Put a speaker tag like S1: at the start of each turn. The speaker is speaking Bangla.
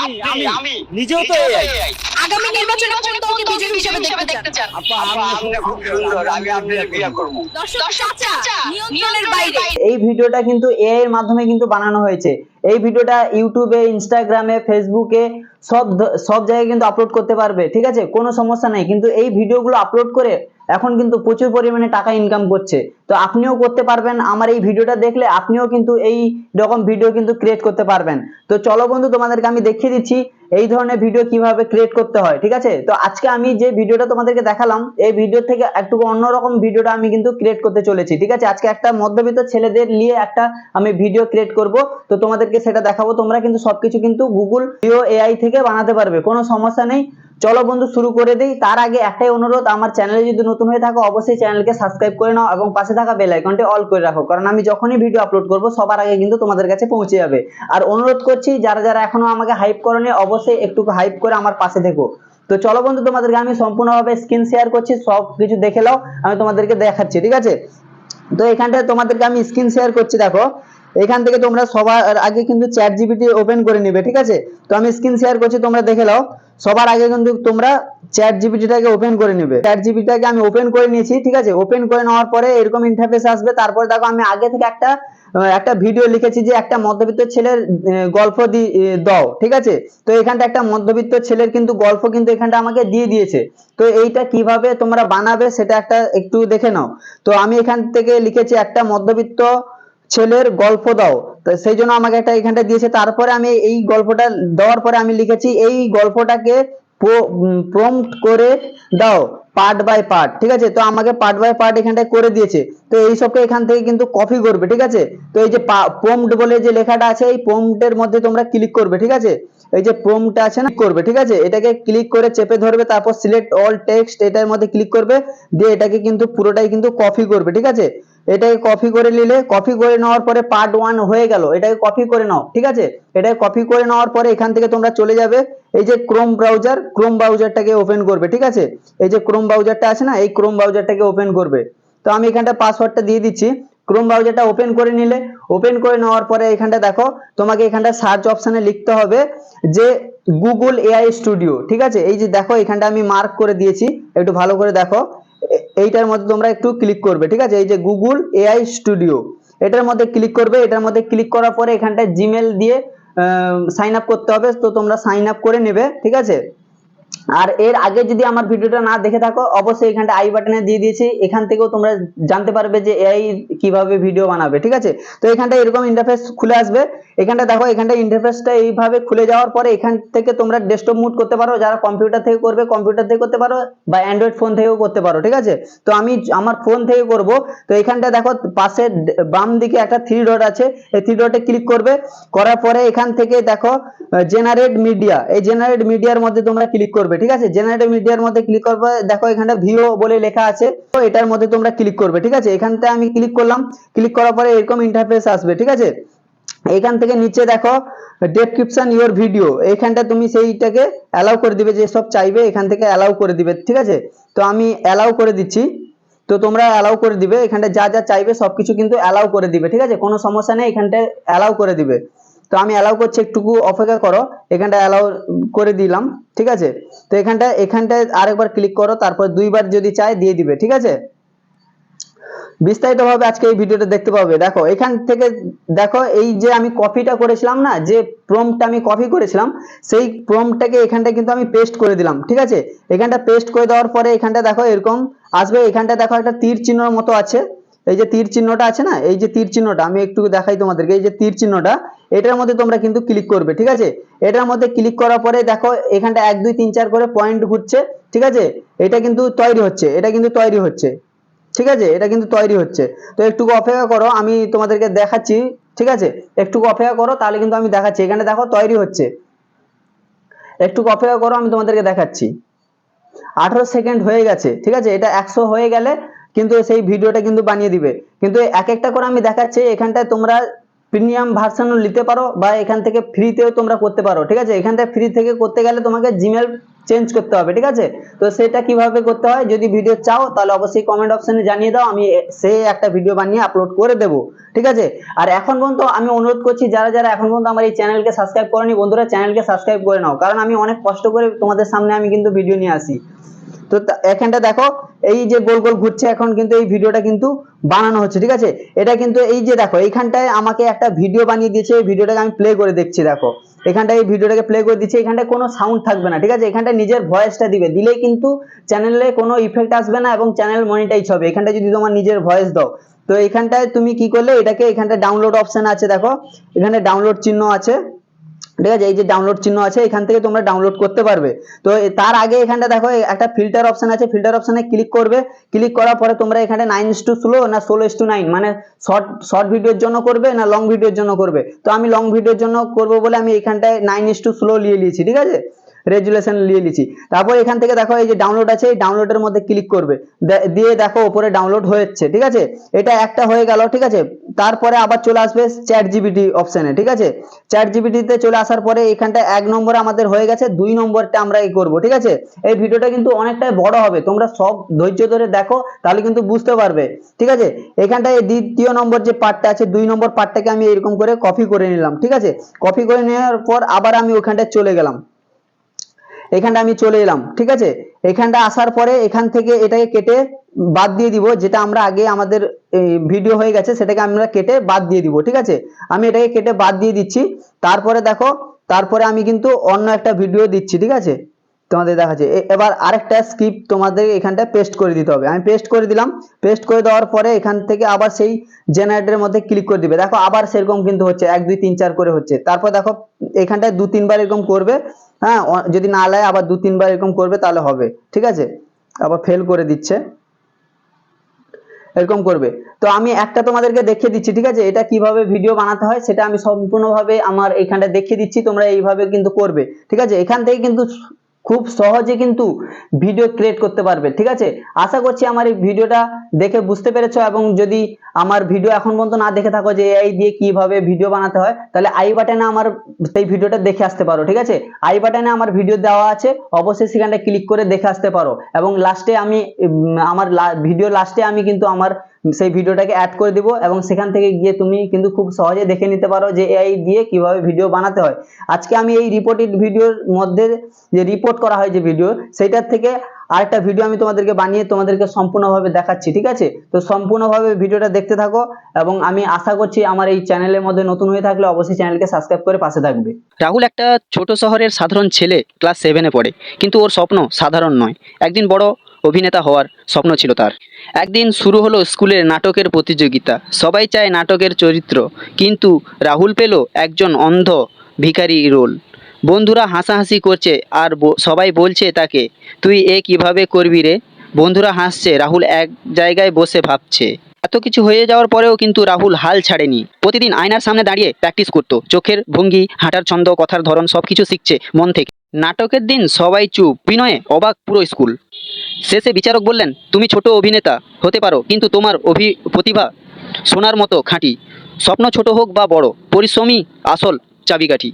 S1: আমি
S2: আমি
S1: আমি
S2: নিজেও তো AI
S3: আগামী নির্বাচনে কোন দলকে বিজয়ী হিসেবে দেখতে চান?
S2: আপা
S1: আপা,
S2: আপনি
S1: আপনি খুব সুন্দর আমি আপনার বিয়ে করব
S3: দর্শক চাচা নিয়ন্ত্রণের বাইরে।
S4: এই ভিডিওটা কিন্তু এআই এর মাধ্যমে কিন্তু বানানো হয়েছে। এই ভিডিওটা ইউটিউবে ইনস্টাগ্রামে ফেসবুকে সব সব জায়গায় কিন্তু আপলোড করতে পারবে। ঠিক আছে? কোনো সমস্যা নাই। কিন্তু এই ভিডিওগুলো আপলোড করে এখন কিন্তু প্রচুর পরিমাণে টাকা ইনকাম করছে। তো আপনিও করতে পারবেন, আমার এই ভিডিওটা দেখলে আপনিও কিন্তু এই রকম ভিডিও কিন্তু ক্রিয়েট করতে পারবেন। তো চলো বন্ধু, তোমাদেরকে আমি দেখিয়ে দিচ্ছি এই ধরনের ভিডিও কীভাবে ক্রিয়েট করতে হয়, ঠিক আছে? তো আজকে আমি যে ভিডিওটা তোমাদেরকে দেখালাম, এই ভিডিও থেকে একটু অন্যরকম ভিডিওটা আমি কিন্তু ক্রিয়েট করতে চলেছি, ঠিক আছে? আজকে একটা মধ্যবিত্ত ছেলেদের নিয়ে একটা আমি ভিডিও ক্রিয়েট করব। তো তোমাদেরকে সেটা দেখাবো, তোমরা কিন্তু সবকিছু কিন্তু গুগল ভিও এআই থেকে বানাতে পারবে, কোনো সমস্যা নেই। চলো বন্ধু, শুরু করে দিই। তার আগে একটাই অনুরোধ, আমার চ্যানেলে যদি নতুন হয়ে থাকো, অবশ্যই চ্যানেলকে সাবস্ক্রাইব করে নাও এবং পাশে থাকা বেল আইকনটি অল করে রাখো। কারণ আমি যখনই ভিডিও আপলোড করব, সবার আগে কিন্তু তোমাদের কাছে পৌঁছে যাবে। আর অনুরোধ করছি, যারা যারা এখনও আমাকে হাইপ করনি, অবশ্যই একটু হাইপ করে আমার পাশে থেকো। তো চলো বন্ধু, তোমাদেরকে আমি সম্পূর্ণভাবে স্ক্রিন শেয়ার করছি, সব কিছু দেখে নাও, আমি তোমাদেরকে দেখাচ্ছি, ঠিক আছে? তো এখানটায় তোমাদেরকে আমি স্ক্রিন শেয়ার করছি, দেখো। এখান থেকে তোমরা সবার আগে কিন্তু চ্যাট জিপিটি ওপেন করে নিবে, ঠিক আছে? তো আমি স্ক্রিন শেয়ার করছি, তোমরা দেখে নাও। সবার আগে কিন্তু তোমরা চ্যাট জিপিটিটাকে ওপেন করে নেবে। চ্যাট জিপিটিটাকে আমি ওপেন করে নিয়েছি, ঠিক আছে? ওপেন করে নেওয়ার পরে এরকম ইন্টারফেস আসবে। তারপরে দেখো আমি আগে থেকে একটা একটা ভিডিও লিখেছি যে একটা মধ্যবিত্ত ছেলের গল্প দাও, ঠিক আছে? তো এখানটা একটা মধ্যবিত্ত ছেলের কিন্তু গল্প কিন্তু এখানটা আমাকে দিয়ে দিয়েছে। তো এইটা কীভাবে তোমরা বানাবে সেটা একটা একটু দেখে নাও। তো আমি এখান থেকে লিখেছি একটা মধ্যবিত্ত ছেলের গল্প দাও। তো সেই জন্য আমাকে একটা এখানটা দিয়েছে। তারপরে আমি এই গল্পটা, দেওয়ার পরে আমি লিখেছি, এই গল্পটাকে প্রম্পট করে দাও পার্ট বাই পার্ট ঠিক আছে? তো আমাকে পার্ট বাই পার্ট এখানটায় করে দিয়েছে। তো এই সবকে এখান থেকে কিন্তু কপি করবে, ঠিক আছে? তো এই যে প্রম্পট বলে যে লেখাটা আছে, এই প্রম্পটের মধ্যে তোমরা ক্লিক করবে, ঠিক আছে? এই যে প্রম্পট আছে না, করবে, ঠিক আছে? এটাকে ক্লিক করে চেপে ধরবে, তারপর সিলেক্ট অল টেক্সট এটার মধ্যে ক্লিক করবে, দিয়ে এটাকে কিন্তু পুরোটাই কিন্তু কপি করবে, ঠিক আছে? এটাকে কপি করে নিলে কপি করে নেওয়ার পরে পার্ট ওয়ান হয়ে গেল, এটাকে কপি করে নাও, ঠিক আছে? এটাকে কপি করে নেওয়ার পরে এখান থেকে তোমরা চলে যাবে, এই যে ক্রোম ব্রাউজার ক্রোম ব্রাউজারটাকে ওপেন করবে, ঠিক আছে? এই যে ক্রোম ব্রাউজারটা আছে না, এই ক্রোম ব্রাউজারটাকে ওপেন করবে। তো আমি এখানটা পাসওয়ার্ডটা দিয়ে দিচ্ছি। ক্রোম ব্রাউজারটা ওপেন করে নিলে। ওপেন করে নেওয়ার পরে এখানটা দেখো, তোমাকে এখানটা সার্চ অপশনে লিখতে হবে যে গুগল এআই স্টুডিও ঠিক আছে? এই যে দেখো, এখানটা আমি মার্ক করে দিয়েছি, একটু ভালো করে দেখো। এইটার মধ্যে তোমরা একটু ক্লিক করবে, ঠিক আছে? এই যে গুগল এআই স্টুডিও এটার মধ্যে ক্লিক করবে, এটার মধ্যে ক্লিক করার পরে এখানটায় জিমেল দিয়ে সাইন আপ করতে হবে, তো তোমরা সাইন আপ করে নেবে, ঠিক আছে? আর এর আগে যদি আমার ভিডিওটা না দেখে থাকো, অবশ্যই এখানটা আই বাটনে দিয়ে দিয়েছি। এখান থেকেও তোমরা জানতে পারবে যে এআই কীভাবে ভিডিও বানাবে, ঠিক আছে? তো এখানটা এরকম ইন্টারফেস খুলে আসবে। এখানটা দেখো, এখানটা ইন্টারফেসটা এইভাবে খুলে যাওয়ার পরে এখান থেকে তোমরা ডেস্কটপ মুড করতে পারো। যারা কম্পিউটার থেকে করবে কম্পিউটার থেকে করতে পারো বা অ্যান্ড্রয়েড ফোন থেকেও করতে পারো, ঠিক আছে? তো আমি আমার ফোন থেকে করব। তো এখানটা দেখো, পাশে বাম দিকে একটা থ্রি ডট আছে। এই থ্রি ডটে ক্লিক করবে। করার পরে এখান থেকে দেখো জেনারেট মিডিয়া এই জেনারেট মিডিয়ার মধ্যে তোমরা ক্লিক করবে, ঠিক আছে? জেনারেট মিডিয়ার মধ্যে ক্লিক করবে, দেখো এখানটা ভিও বলে লেখা আছে, তো এটার মধ্যে তোমরা ক্লিক করবে, ঠিক আছে? এখানটা আমি ক্লিক করলাম ক্লিক করার পরে এরকম ইন্টারফেস আসবে, ঠিক আছে? এখান থেকে নিচে দেখো ডেসক্রিপশন ইওর ভিডিও এইখানটা তুমি সেইটাকে অ্যালাউ করে দিবে, যে সব চাইবে এখান থেকে অ্যালাউ করে দিবে, ঠিক আছে? তো আমি অ্যালাউ করে দিচ্ছি, তো তোমরা অ্যালাউ করে দিবে এখানটা যা যা চাইবে সবকিছু কিন্তু অ্যালাউ করে দিবে, ঠিক আছে? কোনো সমস্যা নেই, এখানটায় অ্যালাউ করে দিবে। তো আমি অ্যালাউ করছি, একটুকু অপেক্ষা করো, এখানটা অ্যালাউ করে দিলাম, ঠিক আছে? তো এখানটা, এখানটায় আরেকবার ক্লিক করো, তারপর দুইবার যদি চাই দিয়ে দিবে, ঠিক আছে? বিস্তারিতভাবে আজকে এই ভিডিওটা দেখতে পাবে। দেখো, এখান থেকে দেখো, এই যে আমি কপিটা করেছিলাম না, যে প্রম্পটটা আমি কপি করেছিলাম, সেই প্রম্পটটাকে এখানটা কিন্তু আমি পেস্ট করে দিলাম, ঠিক আছে? এখানটা পেস্ট করে দেওয়ার পরে এখানটা দেখো এরকম আসবে, এখানটা দেখো একটা তীর চিহ্নর মতো আছে। এই যে তীর চিহ্নটা আছে না, এই যে তীর চিহ্নটা, আমি একটু দেখাই তোমাদেরকে, এই যে তীর চিহ্নটা এটার মধ্যে তোমরা কিন্তু ক্লিক করবে, ঠিক আছে? এটার মধ্যে ক্লিক করার পরে দেখো, এখানটা এক, দুই, তিন, চার করে পয়েন্ট ঘুরছে, ঠিক আছে? এটা কিন্তু তৈরি হচ্ছে, এটা কিন্তু তৈরি হচ্ছে, ঠিক আছে? এটা কিন্তু তৈরি হচ্ছে। তো একটু অপেক্ষা করো, আমি তোমাদেরকে দেখাচ্ছি, ঠিক আছে? একটু অপেক্ষা করো, তাহলে কিন্তু আমি দেখাচ্ছি। এখানে দেখো, তৈরি হচ্ছে। একটু অপেক্ষা করো, আমি তোমাদেরকে দেখাচ্ছি। আঠারো সেকেন্ড হয়ে গেছে, ঠিক আছে? এটা একশো হয়ে গেলে কিন্তু সেই ভিডিওটা কিন্তু বানিয়ে দিবে। কিন্তু এক একটা করে আমি দেখাচ্ছি, এখানটায় তোমরা প্রিমিয়াম ভার্সনও নিতে পারো বা এখান থেকে ফ্রিতেও তোমরা করতে পারো, ঠিক আছে? এখানটায় ফ্রি থেকে করতে গেলে তোমাকে জিমেল চেঞ্জ করতে হবে, ঠিক আছে? তো সেটা কীভাবে করতে হয়? যদি ভিডিও চাও, তাহলে অবশ্যই কমেন্ট অপশনে জানিয়ে দাও, আমি সে একটা ভিডিও বানিয়ে আপলোড করে দেবো, ঠিক আছে? আর এখন পর্যন্ত আমি অনুরোধ করছি, যারা যারা এখন পর্যন্ত আমার এই চ্যানেলকে সাবস্ক্রাইব করেনি, বন্ধুরা, চ্যানেলকে সাবস্ক্রাইব করে নাও, কারণ আমি অনেক কষ্ট করে তোমাদের সামনে আমি কিন্তু ভিডিও নিয়ে আসি। তো এখানটা দেখো, এই যে গোল গোল ঘুরছে এখন কিন্তু এই ভিডিওটা কিন্তু বানানো হচ্ছে, ঠিক আছে? এটা কিন্তু এই যে দেখো, এইখানটায় আমাকে একটা ভিডিও বানিয়ে দিয়েছে, এই ভিডিওটাকে আমি প্লে করে দেখছি, দেখো। এখানটায় এই ভিডিওটাকে প্লে করে দিচ্ছি এখানটায় কোনো সাউন্ড থাকবে না, ঠিক আছে? এখানটায় নিজের ভয়েসটা দিবে, দিলেই কিন্তু চ্যানেলে কোনো ইফেক্ট আসবে না এবং চ্যানেল মনিটাইজ হবে। এখানটায় যদি তোমার নিজের ভয়েস দাও, তো এখানটায় তুমি কি করলে, এটাকে এখানটায় ডাউনলোড অপশন আছে, দেখো। এখানে ডাউনলোড চিহ্ন আছে। ঠিক আছে? এই যে ডাউনলোড চিহ্ন আছে, এখান থেকে তোমরা ডাউনলোড করতে পারবে। তো তার আগে এখানটা দেখো একটা ফিল্টার অপশন আছে। ফিল্টার অপশনে ক্লিক করবে। ক্লিক করার পরে তোমরা এখানে নাইন ইস টু স্লো না ষোলো ইস টু নাইন মানে শর্ট শর্ট ভিডিওর জন্য করবে না লং ভিডিওর জন্য করবে? তো আমি লং ভিডিওর জন্য করব বলে আমি এখানটায় নাইন ইস টু স্লো নিয়ে নিয়েছি, ঠিক আছে? রেজুলেশন নিয়ে নিয়েছি তারপর এখান থেকে দেখো এই যে ডাউনলোড আছে, এই ডাউনলোডের মধ্যে ক্লিক করবে। দিয়ে দেখো উপরে ডাউনলোড হয়েছে, ঠিক আছে? এটা একটা হয়ে গেল, ঠিক আছে? তারপরে আবার চলে আসবে চ্যাট জিবিটি অপশনে ঠিক আছে? চ্যাট জিবিটিতে চলে আসার পরে এখানটা এক নম্বরে আমাদের হয়ে গেছে, দুই নম্বরটা আমরা এই করব, ঠিক আছে? এই ভিডিওটা কিন্তু অনেকটাই বড় হবে, তোমরা সব ধৈর্য ধরে দেখো, তাহলে কিন্তু বুঝতে পারবে, ঠিক আছে? এখানটায় দ্বিতীয় নম্বর যে পার্টটা আছে, দুই নম্বর পার্টটাকে আমি এরকম করে কপি করে নিলাম, ঠিক আছে? কপি করে নেওয়ার পর আবার আমি ওখানটায় চলে গেলাম। এখানটা আমি চলে এলাম, ঠিক আছে? এখানটা আসার পরে এখান থেকে এটাকে কেটে বাদ দিয়ে দিব, যেটা আমরা আগে আমাদের ভিডিও হয়ে গেছে, সেটাকে আমরা কেটে বাদ দিয়ে দিব, ঠিক আছে? আমি এটাকে কেটে বাদ দিয়ে দিচ্ছি, তারপরে দেখো, তারপরে আমি কিন্তু অন্য একটা ভিডিও দিচ্ছি, ঠিক আছে? তোমাদের দেখাচ্ছে। এবার আরেকটা স্ক্রিপ্ট তোমাদের এখানটা পেস্ট করে দিতে হবে। আমি পেস্ট করে দিলাম। পেস্ট করে দেওয়ার পরে এখান থেকে আবার সেই জেনারেটরের মধ্যে ক্লিক করে দিবে। দেখো আবার সেরকম কিন্তু হচ্ছে। এক, দুই, তিন, চার করে হচ্ছে। তারপর দেখো এখানটায় দু, তিনবার এরকম করবে। হ্যাঁ যদি না লাগে আবার দু, তিনবার এরকম করবে তাহলে হবে। ঠিক আছে? আবার ফেল করে দিচ্ছে। এরকম করবে। তো আমি একটা তোমাদেরকে দেখিয়ে দিচ্ছি, ঠিক আছে? এটা কীভাবে ভিডিও বানাতে হয় সেটা আমি সম্পূর্ণভাবে আমার এখানটা দেখিয়ে দিচ্ছি। তোমরা এইভাবে কিন্তু করবে। ঠিক আছে? এখান থেকে কিন্তু খুব সহজে কিন্তু ভিডিও ক্রিয়েট করতে পারবে, ঠিক আছে? আশা করছি আমার এই ভিডিওটা দেখে বুঝতে পেরেছ এবং যদি আমার ভিডিও এখন পর্যন্ত না দেখে থাকো যে এআই দিয়ে কীভাবে ভিডিও বানাতে হয়, তাহলে আই বাটনে আমার সেই ভিডিওটা দেখে আসতে পারো, ঠিক আছে? আই বাটনে আমার ভিডিও দেওয়া আছে, অবশ্যই সেখানটা ক্লিক করে দেখে আসতে পারো। এবং লাস্টে আমি আমার ভিডিও লাস্টে আমি কিন্তু আমার সেই ভিডিওটাকে অ্যাড করে দিব এবং সেখান থেকে গিয়ে তুমি কিন্তু খুব সহজে দেখে নিতে পারো যে এআই দিয়ে কীভাবে ভিডিও বানাতে হয়। আজকে আমি এই রিপোর্টেড ভিডিওর মধ্যে যে রিপোর্ট করা হয় যে ভিডিও সেইটার থেকে আরেকটা ভিডিও আমি তোমাদেরকে বানিয়ে তোমাদেরকে সম্পূর্ণভাবে দেখাচ্ছি, ঠিক আছে? তো সম্পূর্ণভাবে ভিডিওটা দেখতে থাকো এবং আমি আশা করছি আমার এই চ্যানেলের মধ্যে নতুন হয়ে থাকলে অবশ্যই চ্যানেলকে সাবস্ক্রাইব করে পাশে থাকবে।
S5: রাহুল, একটা ছোট শহরের সাধারণ ছেলে ক্লাস সেভেনে পড়ে, কিন্তু ওর স্বপ্ন সাধারণ নয়। একদিন বড় অভিনেতা হওয়ার স্বপ্ন ছিল তার। একদিন শুরু হলো স্কুলের নাটকের প্রতিযোগিতা। সবাই চায় নাটকের চরিত্র, কিন্তু রাহুল পেল একজন অন্ধ ভিখারি রোল। বন্ধুরা হাসাহাসি করছে আর সবাই বলছে তাকে, তুই এ কীভাবে করবি রে? বন্ধুরা হাসছে, রাহুল এক জায়গায় বসে ভাবছে। এত কিছু হয়ে যাওয়ার পরেও কিন্তু রাহুল হাল ছাড়েনি। প্রতিদিন আয়নার সামনে দাঁড়িয়ে প্র্যাকটিস করতো। চোখের ভঙ্গি, হাঁটার ছন্দ, কথার ধরন সবকিছু শিখছে মন থেকে। নাটকের দিন সবাই চুপ। বিনয়ে অবাক পুরো স্কুল। শেষে বিচারক বললেন, তুমি ছোট অভিনেতা, হতে পারো, কিন্তু তোমার অভি প্রতিভা সোনার মতো খাঁটি। স্বপ্ন ছোট হোক বা বড় পরিশ্রমী আসল চাবিকাঠি।